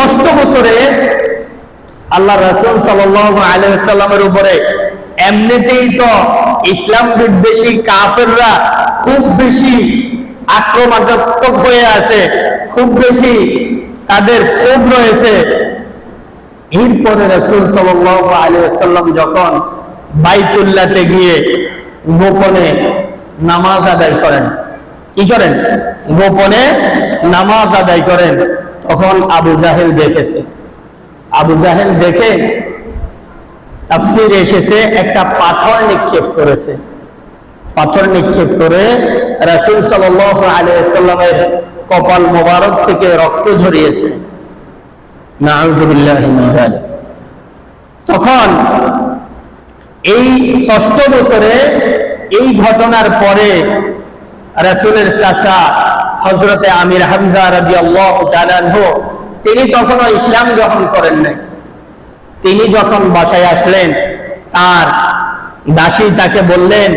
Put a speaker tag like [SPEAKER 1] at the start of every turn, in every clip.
[SPEAKER 1] ষষ্ঠ বছরে আল্লাহ রসুল সাল্লামের উপরে এমনিতেই তো ইসলাম বিদ্বেষী কাফেররা খুব বেশি আক্রমণাত্মক হয়ে আছে, খুব বেশি তাদের ক্ষোভ রয়েছে। এরপরে রসুল সাল্লাম যখন বাইতুল্লাতে গিয়ে গোপনে নামাজ আদায় করেন, কি করেন? গোপনে নামাজ আদায় করেন। তখন আবু জাহেল দেখেছে। আবু জাহেল দেখে তাফসির এসেছে, একটা পাথর নিক্ষেপ করেছে। পাথর নিক্ষেপ করে রাসুল সাল্লামের কপাল মোবারক থেকে রক্ত ঝরিয়েছে। তখন এই ষষ্ঠ বছরে এই ঘটনার পরে রাসুলের চাচা হজরতে আমির হামজা আল্লাহ তিনি তখনও ইসলাম গ্রহণ করেন নাই। তিনি যখন বাসায় আসলেন, তার দাসী তাকে বললেন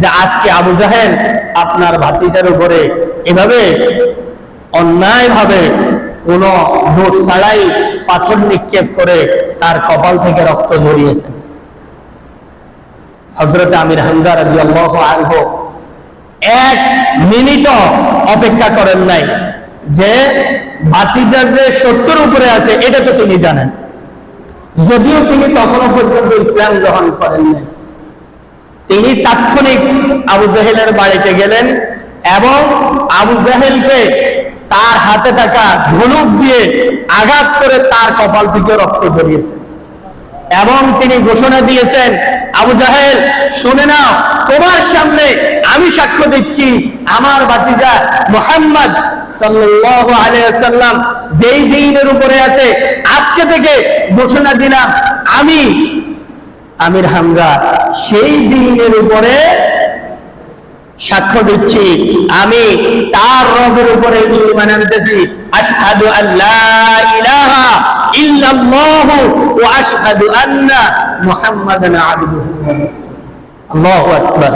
[SPEAKER 1] যে, আজকে আবু জাহেল আপনার ভাতিজার উপরে এভাবে অন্যায়ভাবে কোন দোষ ছাড়াই পাথর নিক্ষেপ করে তার কপাল থেকে রক্ত ঝরিয়েছেন। হজরত আমির হামদা রাজি আল্লাহ আনহ এক মিনিটও অপেক্ষা করেন নাই যে ভাতিজার যে সত্যের উপরে আছে, এটা তো তিনি জানেন। যদিও তিনি তখনও পর্যন্ত ইসলাম গ্রহণ করেন নাই। তিনি তাৎক্ষণিক আবু জাহেলের বাড়িতে গেলেন এবং আবু জাহেলকে তার হাতে থাকা ধনুক দিয়ে আঘাত করে তার কপাল থেকে রক্ত ঝরিয়েছেন এবং তিনি ঘোষণা দিয়েছেন, আবু জাহেল, শুনে নাও, তোমার সামনে আমি সাক্ষ্য দিচ্ছি, আমার বাতিজা মোহাম্মদ সাল্লাম যেই দিনের উপরে আছে, আজকে থেকে ঘোষণা দিলাম, আমি আমির হামজা, সেই দিনের উপরে সাক্ষ্য দিচ্ছি। আমি তার রবের উপরে ঈমান আনতেছি। আশহাদু আল্লা ইলাহা ইল্লাল্লাহু ওয়া আশহাদু আন্না মুহাম্মাদান আবদুহু ওয়া রাসূলুহু। আল্লাহু আকবার।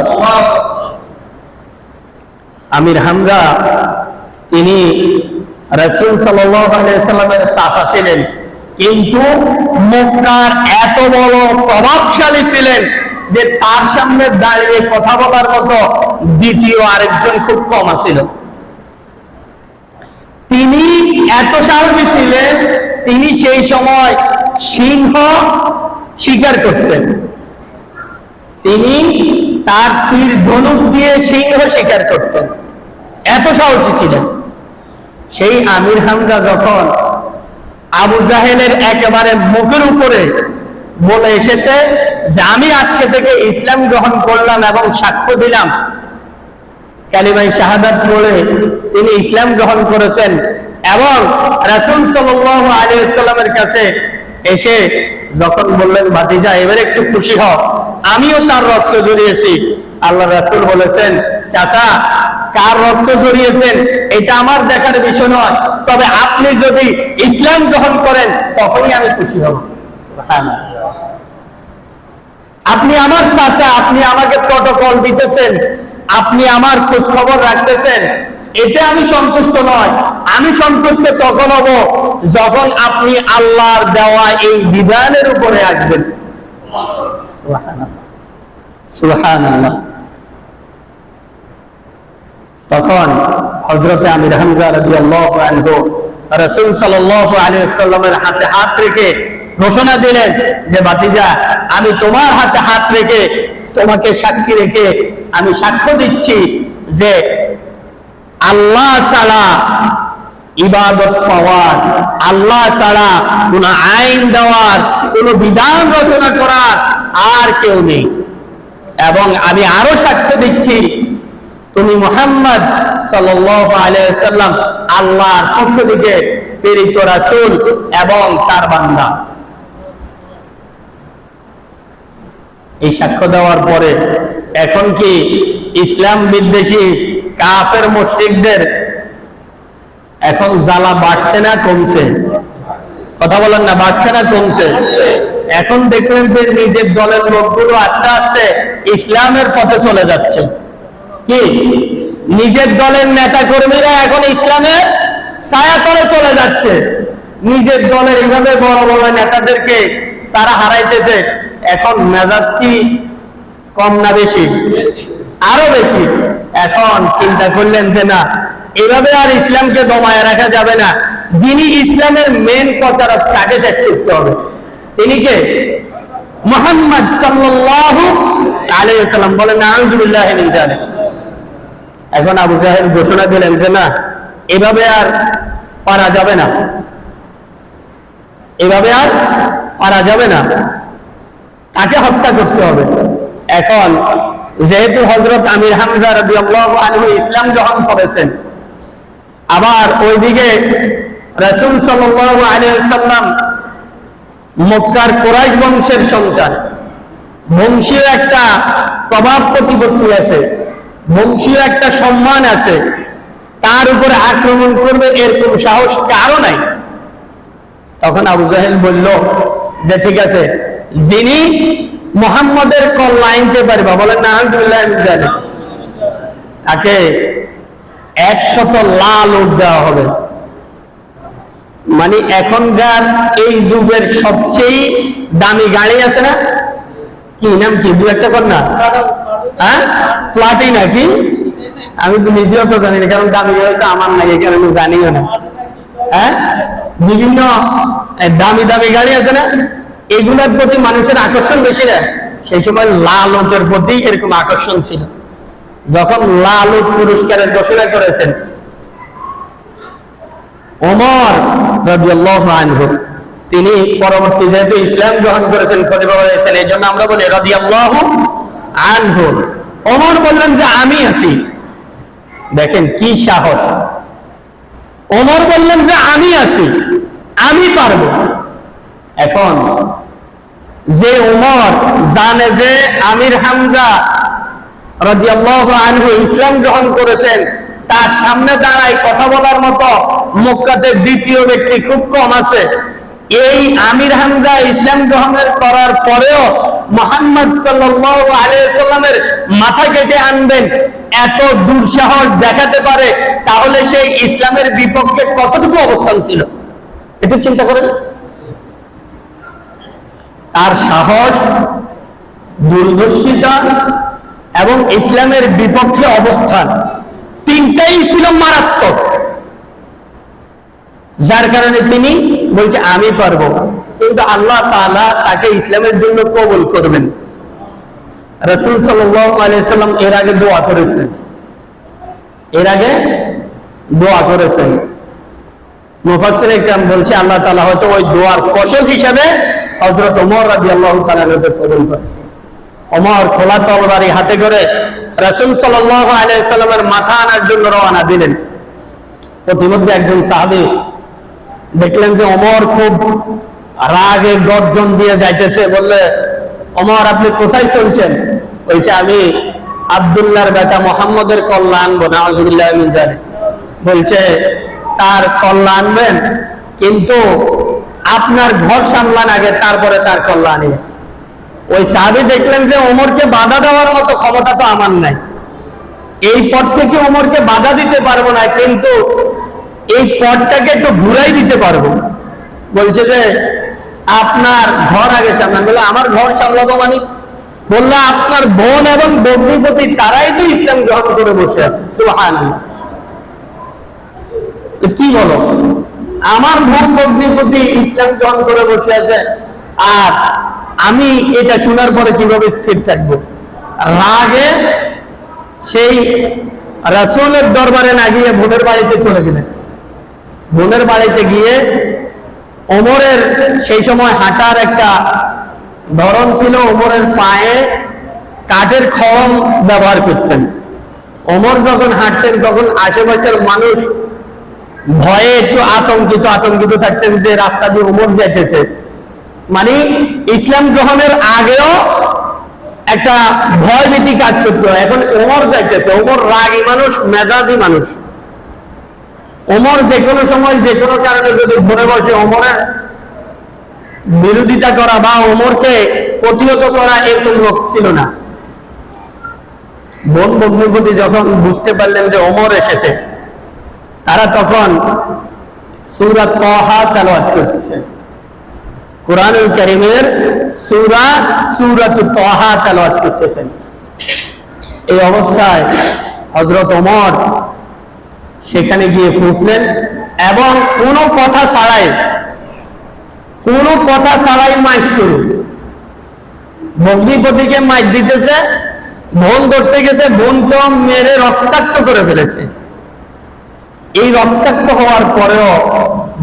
[SPEAKER 1] আমির হামজা, তিনি রাসূল সাল্লাল্লাহু আলাইহি সাল্লামের চাচা ছিলেন। কিন্তু মক্কার এত বড় প্রভাবশালী ছিলেন যে তার সামনে দাঁড়িয়ে কথা বলার মতো দ্বিতীয় আরেকজন খুব কম ছিল তিনি এত সাহসী ছিলেন, তিনি সেই সময় সিংহ শিকার করতেন। তিনি তার তীর ধনুক দিয়ে সিংহ শিকার করতেন। এত সাহসী ছিলেন। সেই আমির হামজা যখন আবু জাহেলের একেবারে মুখের উপরে বলে এসেছে যে আমি আজকে থেকে ইসলাম গ্রহণ করলাম এবং সাক্ষ্য দিলাম। কালিমাই শাহাদাত বলে তিনি ইসলাম গ্রহণ করেছেন এবং রাসুল সাল্লাল্লাহু আলাইহি সাল্লামের কাছে এসে যখন বললেন, ভাতিজা, এবার একটু খুশি হও। আমিও তার রক্ত জড়িয়েছি আল্লাহ রাসুল বলেছেন, চাচা, কার রক্ত জড়িয়েছেন এটা আমার দেখার বিষয় নয়। তবে আপনি যদি ইসলাম গ্রহণ করেন, তখনই আমি খুশি হব। আপনি আমার চাচা আপনি আমাকে প্রটোকল দিতেছেন, আপনি আমার খোঁজ খবর রাখতেছেন, এতে আমি সন্তুষ্ট নয় আমি সন্তুষ্ট তখন হব যখন আপনি আল্লাহর দেওয়া এই বিধানের উপরে আসবেন। তখন হজরতে আমির হামজা আনহু, রাসূল সাল্লাল্লাহু আলাইহি ওয়াসাল্লামের হাতে হাত রেখে ঘোষণা দিলেন যে বাতিজা আমি তোমার হাতে হাত রেখে তোমাকে সাক্ষী রেখে আমি সাক্ষ্য দিচ্ছি যে আল্লাহ ছাড়া ইবাদত পাওয়ার, আল্লাহ ছাড়া কোন আইন দেওয়ার, কোন বিধান রচনা করার আর কেউ নেই। এবং আমি আরও সাক্ষ্য দিচ্ছি, তুমি মোহাম্মদ সাল্লাম আল্লাহর পক্ষ থেকে প্রেরিত রাসূল এবং তার বান্দা। এই সাক্ষ্য দেওয়ার পরে এখন কি ইসলাম বিদ্বেষী কাফের মুশরিকদের এখন জ্বালা বাড়ছে না কমছে? কথা বলেন না, বাড়ছে না কমছে? এখন দেখলেন যে নিজের দলের লোকগুলো আস্তে আস্তে ইসলামের পথে চলে যাচ্ছে। কি? নিজের দলের নেতা কর্মীরা এখন ইসলামের ছায়া করে চলে যাচ্ছে। নিজের দলের এইভাবে বড় বড় নেতাদেরকে তারা হারাইতেছে। এখন মেজাজ কি কম না বেশি? আরও বেশি। এখন চিন্তা করলেন যে না এভাবে আর ইসলামকে দমায় রাখা যাবে না। যিনি ইসলামের মেন প্রচারক তাকে শেষ করতে হবে। তিনি কে? মোহাম্মদ সাল্লাল্লাহু আলাইহি সাল্লাম বলেন মিন এখন আবু জাহেল ঘোষণা দিলেন যে না এভাবে আর পারা যাবে না। এভাবে আর পারা যাবে না। তাকে হত্যা করতে হবে। এখন যেহেতু হজরত আমির হামজা রাদিয়াল্লাহু আনহু ইসলাম গ্রহণ করেছেন, আবার ওইদিকে রাসূল সাল্লাম মক্কার কোরাইশ বংশের সন্তান, বংশীয় একটা প্রভাব প্রতিপত্তি আছে, বংশীয় একটা সম্মান আছে, তার উপরে আক্রমণ করবে এর এরকম সাহস কারও নাই। তখন আবু জাহেল বলল যে, ঠিক আছে যিনি মোহাম্মদের কল্লা আনতে পারবা বলেন না জানি। তাকে একশত লাল উঠ দেওয়া হবে। মানে এখনকার এই যুগের সবচেয়ে দামি গাড়ি আছে না? কি নাম কি? দু একটা কর না। হ্যাঁ? প্লাটি নাকি আমি তো নিজেও তো জানি না, কারণ দামি গাড়ি তো আমার নাই এখানে আমি জানিও না। হ্যাঁ? বিভিন্ন দামি দামি গাড়ি আছে না? এগুলোর প্রতি মানুষের আকর্ষণ বেশি না। সেই সময় লাল ওটের প্রতি এরকম আকর্ষণ ছিল। যখন লাল উট পুরস্কারের ঘোষণা করেছেন, ওমর তিনি পরবর্তী যেহেতু ইসলাম গ্রহণ করেছেন এই জন্য আমরা বলি ওমর বললেন যে, আমি আছি। দেখেন কি সাহস। ওমর বললেন যে, আমি আছি, আমি পারব। এখন যে ওমর জানে যে আমির হামজা আনহু ইসলাম গ্রহণ করেছেন, তার সামনে দাঁড়ায় কথা বলার মতো মক্কাতে দ্বিতীয় ব্যক্তি খুব কম আছে। এই আমির হামজা ইসলাম গ্রহণের করার পরেও মোহাম্মদ সাল্লামের মাথা কেটে আনবেন, এত দুঃসাহস দেখাতে পারে, তাহলে সেই ইসলামের বিপক্ষে কতটুকু অবস্থান ছিল? একটু চিন্তা করেন। তার সাহস দূরদর্শিতা এবং ইসলামের বিপক্ষে অবস্থান তিনটাই ছিল মারাত্মক। যার কারণে তিনি বলছে, আমি পারব কিন্তু আল্লাহ তাআলা তাকে ইসলামের জন্য কবুল করবেন। রসুল সাল্লাম এর আগে দোয়া করেছেন। এর আগে দোয়া করেছেন। মুফাসসির ইকরাম বলছে, আল্লাহ তালা হয়তো ওই দোয়ার ফসল হিসেবে হযরত ওমর রাদিয়াল্লাহু তাআলাকে কবুল করেছে। ওমর খোলা তলবারি হাতে করে রাসূল সাল্লামের মাথা আনার জন্য রওনা দিলেন। প্রতিমধ্যে একজন সাহাবী দেখলেন যে ওমর খুব রাগে গর্জন দিয়ে যাইতেছে। বললে, ওমর, আপনি কোথায় চলছেন? বলছে, আমি আব্দুল্লাহর বেটা মোহাম্মদের কল্লা আনব না বলছে, তার কল্লা আনবেন, কিন্তু আপনার ঘর সামলান আগে, তারপরে তার আনিয়ে ওই সাহাবি দেখলেন যে ওমরকে বাধা দেওয়ার মতো ক্ষমতা তো আমার নাই। এই পথ থেকে ওমরকে বাধা দিতে পারব না, কিন্তু এই পথটাকে একটু ঘুরাই দিতে পারব। বলছে যে, আপনার ঘর আগে সামলান। বলে, আমার ঘর সামলাবো মানে? বলল, আপনার বোন এবং বগ্নিপতি তারাই তো ইসলাম গ্রহণ করে বসে আছে। কি বলো? আমার বোন বগ্নিপতি ইসলাম গ্রহণ করে বসে আছে। আর আমি এটা শোনার পরে কীভাবে স্থির থাকব? রাগে সেই রাসূলের দরবারে না গিয়ে বোনের বাড়িতে চলে গেলেন। বোনের বাড়িতে গিয়ে ওমরের সেই সময় হাঁটার একটা ধরন ছিল, ওমরের পায়ে কাঠের খড়ম ব্যবহার করতেন। ওমর যখন হাঁটতেন, তখন আশেপাশের মানুষ ভয়ে একটু আতঙ্কিত আতঙ্কিত থাকতেন যে রাস্তা দিয়ে ওমর যাইতেছে। মানে ইসলাম গ্রহণের আগেও একটা ভয় ভীতি কাজ করতে। হয় এখন ওমর যাইতেছে ওমর রাগী মানুষ, মেজাজি মানুষ। ওমর যে কোনো সময় যে কোনো কারণে যদি ধরে বসে ওমরের বিরোধিতা করা বা ওমরকে প্রতিহত করা এরকম লোক ছিল না। বন ভগ্নপতি যখন বুঝতে পারলেন যে ওমর এসেছে তারা তখন সুরা তহা তেলাওয়াত করতেছেন কোরআনুল করিমের সুরা সুরাত তহা তেলাওয়াত করতেছেন। এই অবস্থায় হজরত ওমর সেখানে গিয়ে ফুসলেন এবং কোনো কথা ছাড়াই, কোনো কথা ছাড়াই মাইক শুরু। ভগ্নিপতিকে মাইক দিতেছে বোন ধরতে গেছে বোন তো মেরে রক্তাক্ত করে ফেলেছে। এই রক্তাক্ত হওয়ার পরেও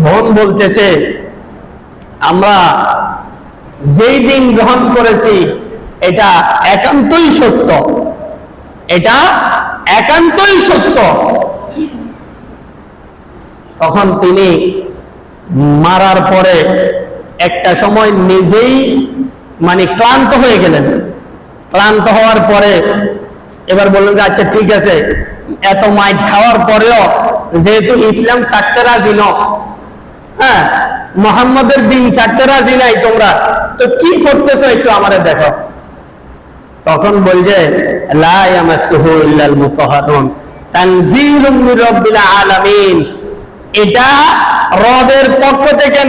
[SPEAKER 1] বোন বলতেছে, আমরা যেই দিন গ্রহণ করেছি, এটা একান্তই সত্য। এটা একান্তই সত্য। তখন তিনি মারার পরে একটা সময় নিজেই মানে ক্লান্ত হয়ে গেলেন। ক্লান্ত হওয়ার পরে এবার বললেন যে আচ্ছা ঠিক আছে। এত মাইট খাওয়ার পরেও যেহেতু ইসলাম ছাড়তে রাজি ন। হ্যাঁ মোহাম্মদের দিন ছাড়তে রাজি নাই তোমরা। তো কি করতেছো একটু আমারে দেখো। তখন বলছে আলামিন। এটা রবের পক্ষ থেকে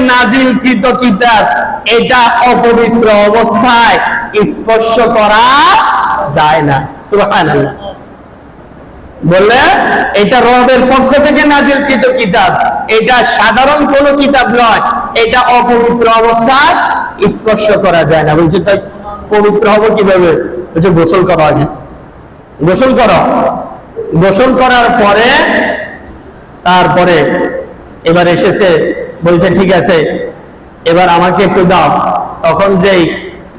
[SPEAKER 1] এটা অপবিত্র অবস্থায় স্পর্শ করা যায় না। বললে, এটা রবের পক্ষ থেকে নাজিলকৃত কিতাব। এটা সাধারণ কোন কিতাব নয়। এটা অপবিত্র অবস্থায় স্পর্শ করা যায় না। বলছে, তাই পবিত্র হব কীভাবে? বলছে, গোসল করো আগে। গোসল করো। গোসল করার পরে, তারপরে এবার এসেছে, বলছে, ঠিক আছে, এবার আমাকে একটু দাও। তখন যেই,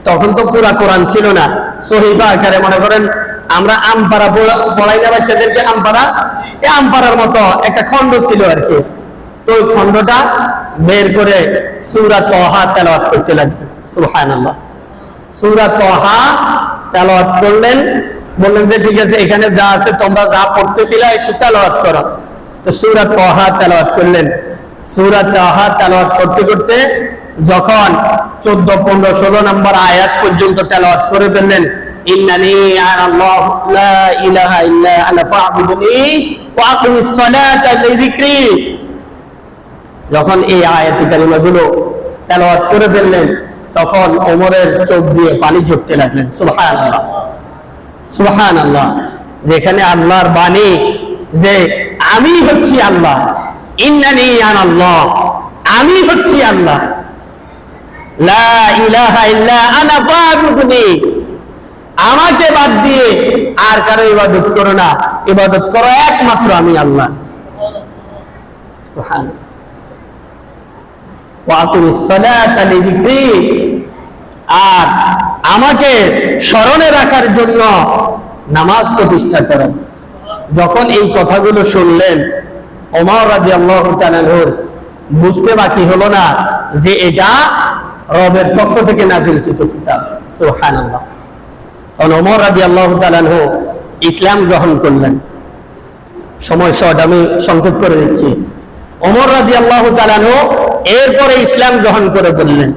[SPEAKER 1] তখন তো পুরা কোরআন ছিল না। সহিবা আকারে মনে করেন আমরা আমপাড়া পড়া- পড়াই না বাচ্চাদেরকে আমপাড়া? এই আমপাড়ার মতো একটা খণ্ড ছিল আর কি। ওই খণ্ডটা বের করে সুরা তহা তেলাওয়াত করতে লাগবে সুবহানাল্লাহ। সুরা তহা তেলাওয়াত করলেন। বললেন যে, ঠিক আছে, এখানে যা আছে তোমরা যা পড়তেছিলে একটু তেলাওয়াত করো। তো সুরা তহা তেলাওয়াত করলেন। সুরা তহা তেলাওয়াত করতে করতে যখন চোদ্দ, পনেরো, ষোলো নম্বর আয়াত পর্যন্ত তেলাওয়াত করে ফেললেন ইন্নানি আনাল্লাহু লা ইলাহা ইল্লা আনা ফা'বুদনি ওয়া আকিমিস সালাতা লিযিকরি। যখন এই আয়াতি তেলাওয়াত করে ফেললেন, তখন ওমরের চোখ দিয়ে পানি ঝরতে লাগলেন। আল্লাহ আল্লাহ যেখানে আল্লাহর বাণী যে, আমি হচ্ছি আল্লাহ। ইন্নানি আনাল্লাহ আমি হচ্ছি আল্লাহ। লা ইলাহা ইল্লা আনা ফা'বুদনি আমাকে বাদ দিয়ে আর কারও ইবাদত করো না। ইবাদত করো একমাত্র আমি আল্লাহ। আর আমাকে স্মরণে রাখার জন্য নামাজ প্রতিষ্ঠা করেন যখন এই কথাগুলো শুনলেন, ওমর রাদিয়াল্লাহু তাআলার বুঝতে বাকি হলো না যে এটা রবের পক্ষ থেকে নাজিলকৃত কিতাব। সুবহানাল্লাহ। ইসলাম গ্রহণ করলেন। সময় শর্ট, আমি সংক্ষেপ করে দিচ্ছি। ওমর রাজি আল্লাহ তালানো এরপরে ইসলাম গ্রহণ করে বললেন।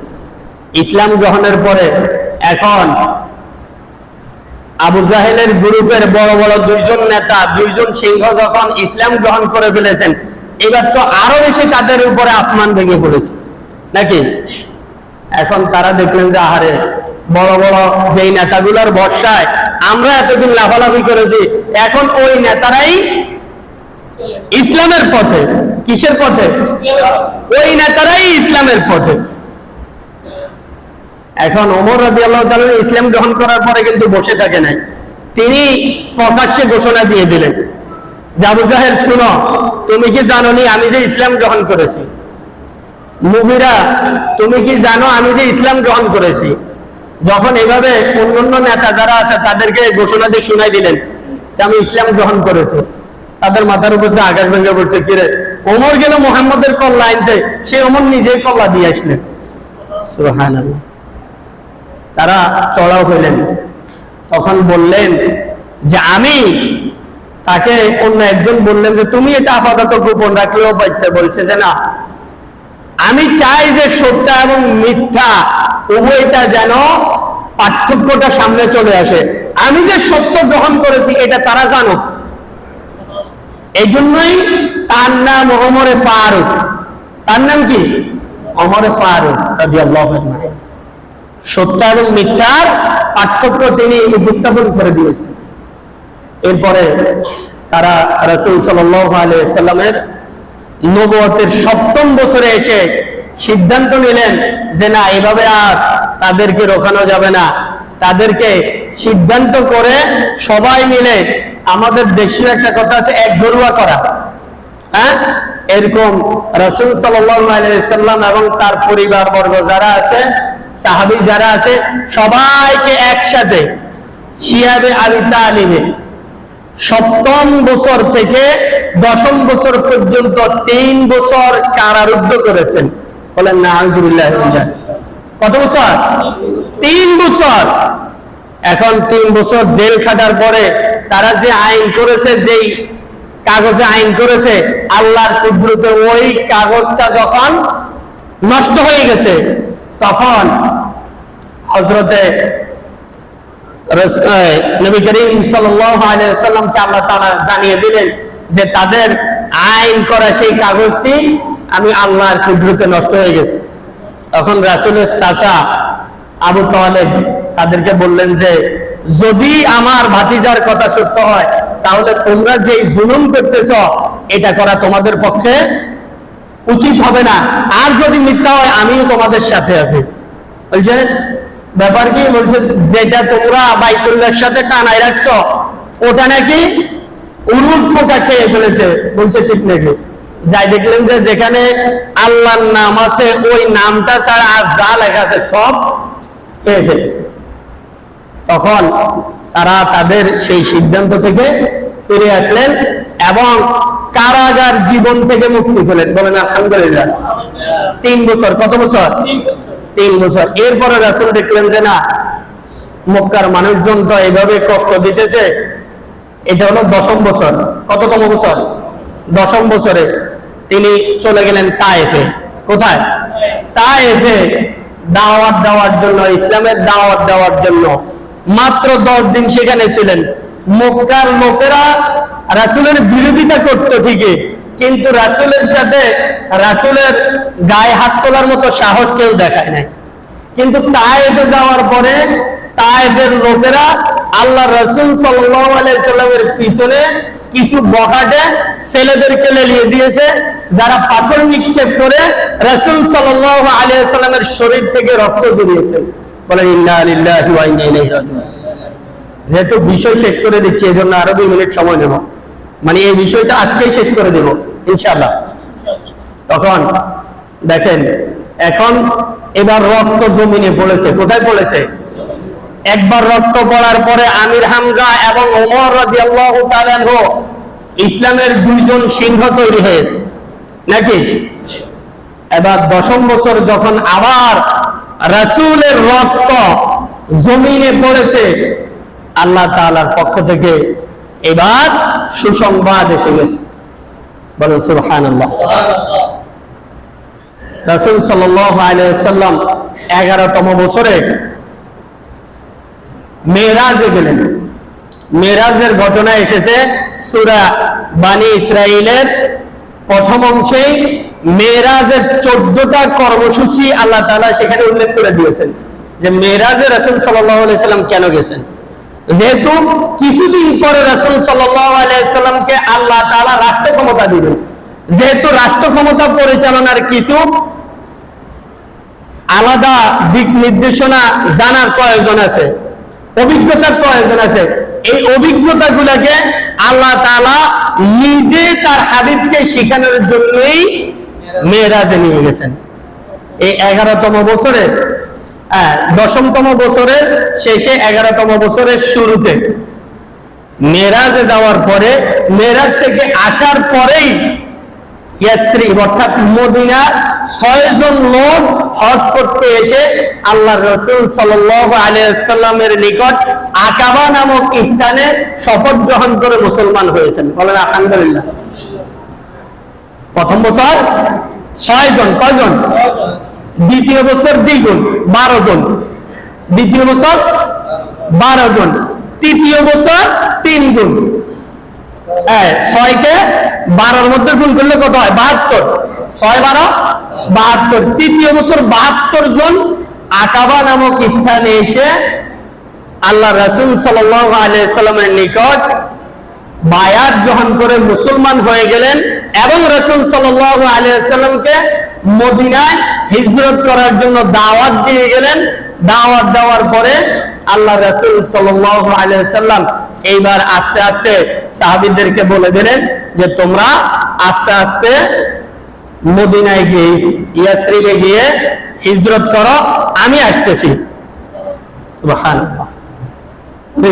[SPEAKER 1] ইসলাম গ্রহণের পরে এখন আবু জাহেলের গ্রুপের বড় বড় দুইজন নেতা, দুইজন সিংহ যখন ইসলাম গ্রহণ করে ফেলেছেন, এবার তো আরও বেশি তাদের উপরে আসমান ভেঙে পড়েছে। নাকি? এখন তারা দেখলেন যে, আহারে বড় বড় যেই নেতাগুলোর বর্ষায় আমরা এতদিন লাফালাফি করেছি, এখন ওই নেতারাই ইসলামের পথে। কিসের পথে? ওই নেতারাই ইসলামের পথে। এখন ওমর রাজি আল্লাহ ইসলাম গ্রহণ করার পরে কিন্তু বসে থাকে নাই। তিনি প্রকাশ্যে ঘোষণা দিয়ে দিলেন, জাবু জাহের শুনো, তুমি কি জানো নি আমি যে ইসলাম গ্রহণ করেছি? মুভিরা তুমি কি জানো আমি যে ইসলাম গ্রহণ করেছি? যখন এভাবে অন্যান্য নেতা যারা আছে, তাদেরকে ঘোষণা দিয়ে শুনাই দিলেন যে আমি ইসলাম গ্রহণ করেছি। তাদের মাথার উপর আকাশ ভেঙে পড়ছে কিরে ওমর গেল মোহাম্মদের কল্লা আনতে সে ওমর নিজেই কল্লা দিয়ে আসলেন। তারা চড়াও হইলেন। তখন বললেন যে, আমি তাকে অন্য একজন বললেন যে, তুমি এটা আপাতত গোপন রাখলেও পাইতে বলছে যে, না। আমি চাই যে সত্য এবং মিথ্যা উভয়টা যেন পার্থক্যটা সামনে চলে আসে। আমি যে সত্য গ্রহণ করেছি, এটা তারা জানো এই জন্যই তার নাম ওমরে ফারুক। তার নাম কি? অমর ফারুক সত্য এবং মিথ্যার পার্থক্য তিনি উপস্থাপন করে দিয়েছেন। এরপরে তারা রসুল সাল্লামের নবতের সপ্তম বছরে এসে সিদ্ধান্ত নিলেন যে না, এভাবে আর তাদেরকে রোখানো যাবে না। তাদেরকে সিদ্ধান্ত করে সবাই মিলে আমাদের দেশীয় একটা কথা আছে, এক ঘরুয়া করা। হ্যাঁ? এরকম রসুল সাল্লাম এবং তার পরিবার বর্গ যারা আছে, সাহাবি যারা আছে, সবাইকে একসাথে শিয়াবে আলী তালিমে সপ্তম বছর থেকে দশম বছর পর্যন্ত তিন বছর কারারুদ্ধ করেছেন। বলেন না আলজুবিল্লাহ কত বছর? তিন বছর। এখন তিন বছর জেল খাটার পরে তারা যে আইন করেছে, যেই কাগজে আইন করেছে, আল্লাহর কুদরতে ওই কাগজটা যখন নষ্ট হয়ে গেছে, তখন হজরতে নবী করিম সাল্লামকে আল্লাহ তারা জানিয়ে দিলেন যে তাদের আইন করা সেই কাগজটি আমি আল্লাহর কুদরতে নষ্ট হয়ে গেছে। তখন রাসুলের চাচা আবু তালেব তাদেরকে বললেন যে, যদি আমার ভাতিজার কথা সত্য হয়, তাহলে তোমরা যে জুলুম করতেছ, এটা করা তোমাদের পক্ষে উচিত হবে না। আর যদি মিথ্যা হয়, আমিও তোমাদের সাথে আছি। বলছে, ব্যাপার কি? বলছে, যেটা তোমরা বাইতুল্লাহর সাথে টানাই রাখছ, ওটা নাকি উরুট পোকা খেয়ে ফেলেছে। বলছে, ঠিক নাকি? যাই দেখলেন যে যেখানে আল্লাহর নাম আছে ওই নামটা ছাড়া আর যা লেখা আছে সব খেয়ে ফেলেছে। তখন তারা তাদের সেই সিদ্ধান্ত থেকে ফিরে আসলেন এবং কারাগার জীবন থেকে মুক্তি পেলেন। বলেন আলহামদুলিল্লাহ। তিন বছর কত বছর। তিন বছর। এরপরে রাসুল দেখলেন যে না মক্কার মানুষজন তো এভাবে কষ্ট দিতেছে। এটা হলো দশম বছর। কততম বছর? দশম বছরে। তিনি চলে গেলেন তায়েফে। কোথায়? তায়েফে দাওয়াত দেওয়ার জন্য, ইসলামের দাওয়াত দেওয়ার জন্য। মাত্র দশ দিন সেখানে ছিলেন। মক্কার লোকেরা রাসুলের বিরোধিতা করতো ঠিকই, কিন্তু রাসুলের সাথে রাসুলের গায়ে হাত তোলার মতো সাহস কেউ দেখায় নাই। কিন্তু তায়েফে যাওয়ার পরে তায়েফের লোকেরা আল্লাহ রসুল সাল্লামের পিছনে কিছু বকাটে ছেলেদেরকে লেলিয়ে দিয়েছে, যারা পাথর নিক্ষেপ করে রসুল সাল্লাহ আলিয়াল্লামের শরীর থেকে রক্ত জড়িয়েছে বলে যেহেতু বিষয় শেষ করে দিচ্ছি এই জন্য আরও দুই মিনিট সময় নেব। মানে এই বিষয়টা আজকেই শেষ করে দেব, ইনশাআল্লাহ। তখন দেখেন, এখন এবার রক্ত জমিনে পড়েছে, কোথায় পড়েছে? একবার রক্ত পড়ার পরে আমির হামজা এবং ইসলামের দুইজন সিংহ তৈরি হয়েছে। নাকি? এবার দশম বছর যখন আবার রাসূলের রক্ত জমিনে পড়েছে, আল্লাহ তাআলার পক্ষ থেকে এবার সুসংবাদ এসে গেছে। বলেন, সুবহানাল্লাহ। রাসূল সাল্লাম 11তম বছরে মেরাজে গেলেন। মেরাজের ঘটনা এসেছে সূরা বানি ইসরাইলের প্রথম অংশেই মেরাজের চোদ্দটা কর্মসূচি আল্লাহ তাআলা সেখানে উল্লেখ করে দিয়েছেন যে মেরাজে রাসূল সাল্লাম কেন গেছেন। যেহেতু কিছুদিন পরে রাসূল সাল্লামকে আল্লাহ তাআলা রাষ্ট্র ক্ষমতা দিবেন। যেহেতু রাষ্ট্র ক্ষমতা পরিচালনার কিছু আলাদা দিক নির্দেশনা জানার প্রয়োজন আছে। অভিজ্ঞতার প্রয়োজন আছে। এই অভিজ্ঞতা গুলাকে আল্লাহ নিজে তার হাবিবকে শেখানোর জন্যই মেয়েরাজে নিয়ে গেছেন। এই এগারোতম বছরের হ্যাঁ, দশমতম বছরের শেষে এগারোতম বছরের শুরুতে মেরাজে যাওয়ার পরে মেরাজ থেকে আসার পরেই ইয়াসরিব অর্থাৎ মদিনার ছয়জন লোক হজ করতে এসে আল্লাহ রসুল সাল্লামের নিকট আকাবা নামক স্থানে শপথ গ্রহণ করে মুসলমান হয়েছেন। বলেন, আলহামদুলিল্লাহ। প্রথম বছর ছয় জন কয়জন? দ্বিতীয় বছর দ্বিগুণ বারো জন দ্বিতীয় বছর বারো জন তৃতীয় বছর তিন গুণ ছয়কে বারোর মধ্যে গুণ করলে কত হয়? বাহাত্তর। ছয় বারো, বাহাত্তর। তৃতীয় বছর বাহাত্তর জন আকাবা নামক স্থানে এসে আল্লাহ রসুল সাল্লামের নিকট বায়াত গ্রহণ করে মুসলমান হয়ে গেলেন এবং রসুল সাল্লামকে মদিনায় হিজরত করার জন্য দাওয়াত দিয়ে গেলেন। দাওয়াত দেওয়ার পরে আল্লাহ রসুল সাল্লাম এইবার আস্তে আস্তে সাহাবিদেরকে বলে দিলেন যে তোমরা আস্তে আস্তে মদিনায় গিয়ে, ইয়াসরিবে গিয়ে হিজরত করো, আমি আসতেছি। সুবহানাল্লাহ।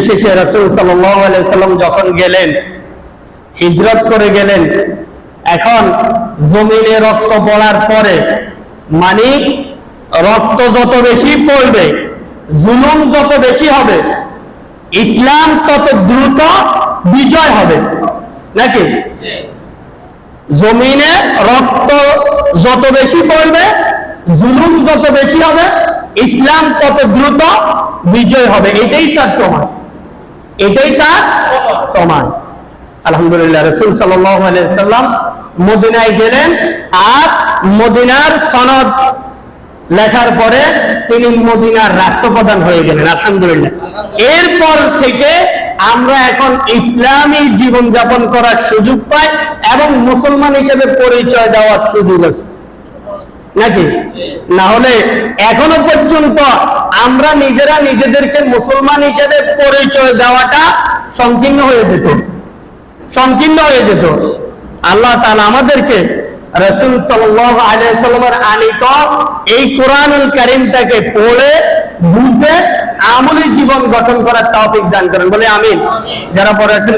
[SPEAKER 1] শেষে রসুল সাল্লাম যখন গেলেন, হিজরত করে গেলেন, এখন জমিনে রক্ত পড়ার পরে মানে রক্ত যত বেশি পড়বে, জুলুম যত বেশি হবে ইসলাম তত দ্রুত বিজয় হবে। নাকি? জমিনে রক্ত যত বেশি পড়বে, জুলুম যত বেশি হবে, ইসলাম তত দ্রুত বিজয় হবে। এটাই তার প্রমাণ। এটাই তার প্রমাণ। আলহামদুলিল্লাহ, রসুল সাল্লাম মদিনায় গেলেন আর মদিনার সনদ লেখার পরে তিনি মদিনার রাষ্ট্রপ্রধান হয়ে গেলেন, আলহামদুলিল্লাহ। এরপর থেকে আমরা এখন ইসলামী জীবন যাপন করার সুযোগ পাই এবং মুসলমান হিসেবে পরিচয় দেওয়ার সুযোগ আছে। নাকি? না হলে এখনও পর্যন্ত আমরা নিজেরা নিজেদেরকে মুসলমান হিসেবে পরিচয় দেওয়াটা সংকীর্ণ হয়ে যেত। সংকীর্ণ হয়ে যেত। আল্লাহ তাআলা আমাদেরকে রসুল সাল্লামের আনিত এই কোরআনুল করিমটাকে পড়ে, বুঝে আমলি জীবন গঠন করার তৌফিক দান করেন। বলে আমিন। যারা পড়েছেন